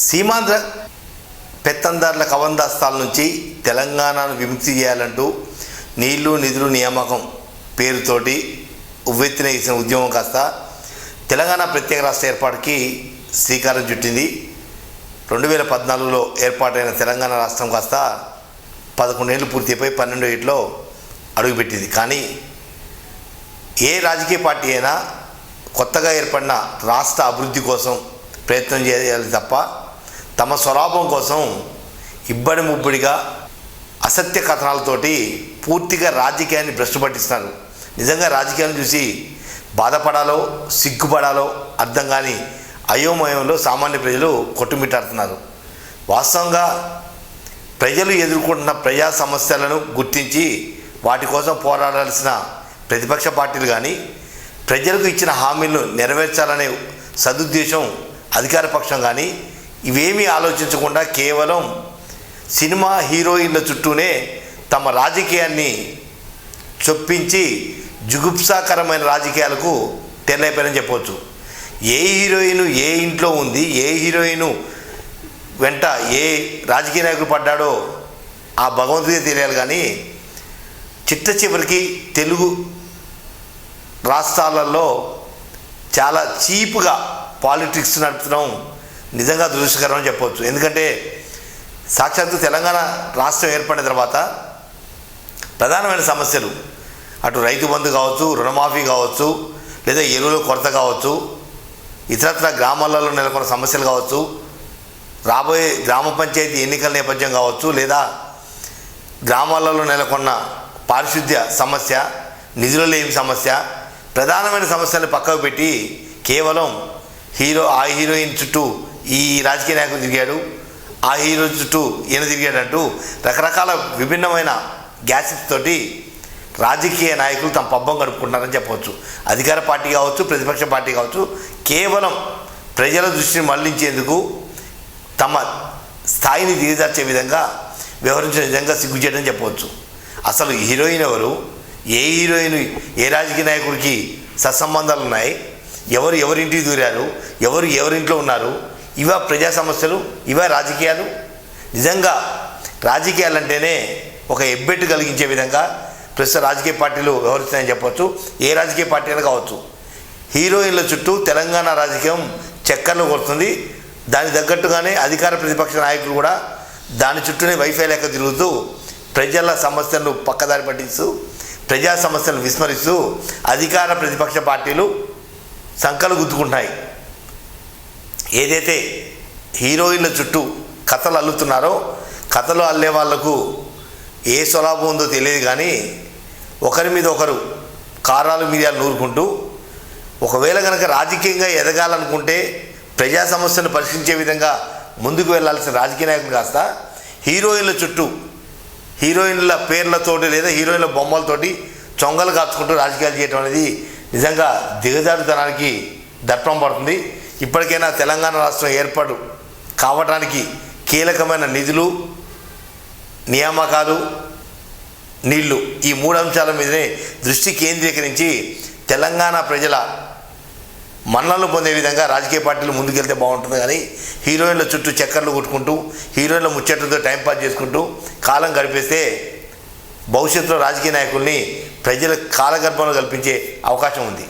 సీమాంధ్ర పెత్తందారుల కవందాస్తాల నుంచి తెలంగాణను విముక్తి చేయాలంటూ నీళ్ళు నిధులు నియామకం పేరుతోటి ఉవ్వెత్తిన ఇచ్చిన ఉద్యమం కాస్త తెలంగాణ ప్రత్యేక రాష్ట్ర ఏర్పాటుకి శ్రీకారం చుట్టింది. రెండు వేల పద్నాలుగులో ఏర్పాటైన తెలంగాణ రాష్ట్రం కాస్త పదకొండేళ్ళు పూర్తయిపోయి పన్నెండు ఏట్లో అడుగుపెట్టింది. కానీ ఏ రాజకీయ పార్టీ అయినా కొత్తగా ఏర్పడిన రాష్ట్ర అభివృద్ధి కోసం ప్రయత్నం చేయాలి తప్ప తమ స్వలాభం కోసం ఇబ్బడి ముబ్బడిగా అసత్య కథనాలతోటి పూర్తిగా రాజకీయాన్ని భ్రష్టు పట్టిస్తున్నారు. నిజంగా రాజకీయాన్ని చూసి బాధపడాలో సిగ్గుపడాలో అర్థం కాని అయోమయంలో సామాన్య ప్రజలు కొట్టుమిట్టాడుతున్నారు. వాస్తవంగా ప్రజలు ఎదుర్కొంటున్న ప్రజా సమస్యలను గుర్తించి వాటి కోసం పోరాడాల్సిన ప్రతిపక్ష పార్టీలు కానీ ప్రజలకు ఇచ్చిన హామీలను నెరవేర్చాలనే సదుద్దేశం అధికార పక్షం కానీ ఇవేమీ ఆలోచించకుండా కేవలం సినిమా హీరోయిన్ల చుట్టూనే తమ రాజకీయాన్ని చొప్పించి జుగుప్సాకరమైన రాజకీయాలకు తెరలేపారని చెప్పవచ్చు. ఏ హీరోయిన్ ఏ ఇంట్లో ఉంది ఏ హీరోయిన్ వెంట ఏ రాజకీయ నాయకుడు పడ్డాడో ఆ భగవంతుడే తెలియాలి కానీ చిట్ట చివరికి తెలుగు రాష్ట్రాలలో చాలా చీప్గా పాలిటిక్స్ నడుపుతున్నాం నిజంగా దురదృష్టకరం అని చెప్పవచ్చు ఎందుకంటే సాక్షాత్తు తెలంగాణ రాష్ట్రం ఏర్పడిన తర్వాత ప్రధానమైన సమస్యలు అటు రైతు బంధు కావచ్చు రుణమాఫీ కావచ్చు లేదా ఎరువుల కొరత కావచ్చు ఇతరత్ర గ్రామాలలో నెలకొన్న సమస్యలు కావచ్చు రాబోయే గ్రామ పంచాయతీ ఎన్నికల నేపథ్యం కావచ్చు లేదా గ్రామాలలో నెలకొన్న పారిశుద్ధ్య సమస్య నిధుల లేని సమస్య ప్రధానమైన సమస్యలను పక్కకు పెట్టి కేవలం హీరో ఆ హీరోయిన్ చుట్టూ ఈ రాజకీయ నాయకుడు తిరిగాడు ఆ హీరో చుట్టూ ఈయన తిరిగాడంటూ రకరకాల విభిన్నమైన గ్యాసెస్ తోటి రాజకీయ నాయకులు తమ పబ్బం గడుపుకుంటున్నారని చెప్పవచ్చు. అధికార పార్టీ కావచ్చు ప్రతిపక్ష పార్టీ కావచ్చు కేవలం ప్రజల దృష్టిని మళ్ళించేందుకు తమ స్థాయిని దిగజార్చే విధంగా వ్యవహరించిన విధంగా సిగ్గుచేయడం చెప్పవచ్చు. అసలు హీరోయిన్ ఎవరు? ఏ హీరోయిన్ ఏ రాజకీయ నాయకుడికి సత్సంబంధాలు ఉన్నాయి? ఎవరు ఎవరింటికి దూరారు? ఎవరు ఎవరింట్లో ఉన్నారు? ఇవా ప్రజా సమస్యలు ఇవా రాజకీయాలు? నిజంగా రాజకీయాలంటేనే ఒక ఎబ్బెట్టు కలిగించే విధంగా ప్రస్తుత రాజకీయ పార్టీలు వ్యవహరిస్తున్నాయని చెప్పవచ్చు ఏ రాజకీయ పార్టీ అయినా కావచ్చు. హీరోయిన్ల చుట్టూ తెలంగాణ రాజకీయం చక్కర్లు కొడుతుంది. దానికి తగ్గట్టుగానే అధికార ప్రతిపక్ష నాయకులు కూడా దాని చుట్టూనే వైఫై లెక్క తిరుగుతూ ప్రజల సమస్యలను పక్కదారి పట్టిస్తూ ప్రజా సమస్యలను విస్మరిస్తూ అధికార ప్రతిపక్ష పార్టీలు సంకలు గుద్దుకుంటున్నాయి. ఏదైతే హీరోయిన్ల చుట్టూ కథలు అల్లుతున్నారో కథలు అల్లే వాళ్ళకు ఏ స్వలాభం ఉందో తెలియదు కానీ ఒకరి మీద ఒకరు కారాలు మీడియాలు నూరుకుంటూ ఒకవేళ కనుక రాజకీయంగా ఎదగాలనుకుంటే ప్రజా సమస్యను పరిష్కరించే విధంగా ముందుకు వెళ్ళాల్సిన రాజకీయ నాయకులు కాస్త హీరోయిన్ల చుట్టూ హీరోయిన్ల పేర్లతోటి లేదా హీరోయిన్ల బొమ్మలతోటి చొంగలు కాచుకుంటూ రాజకీయాలు చేయడం అనేది నిజంగా దిగజారుతనానికి దర్పం పడుతుంది. ఇప్పటికైనా తెలంగాణ రాష్ట్రం ఏర్పాటు కావడానికి కీలకమైన నిధులు నియామకాలు నీళ్ళు ఈ మూడు అంశాల మీదనే దృష్టి కేంద్రీకరించి తెలంగాణ ప్రజల మన్నలు పొందే విధంగా రాజకీయ పార్టీలు ముందుకెళ్తే బాగుంటుంది కానీ హీరోయిన్ల చుట్టూ చక్కర్లు కొట్టుకుంటూ హీరోయిన్ల ముచ్చట్లతో టైంపాస్ చేసుకుంటూ కాలం గడిపేస్తే భవిష్యత్తులో రాజకీయ నాయకుల్ని ప్రజల కాలగర్భంలో కల్పించే అవకాశం ఉంది.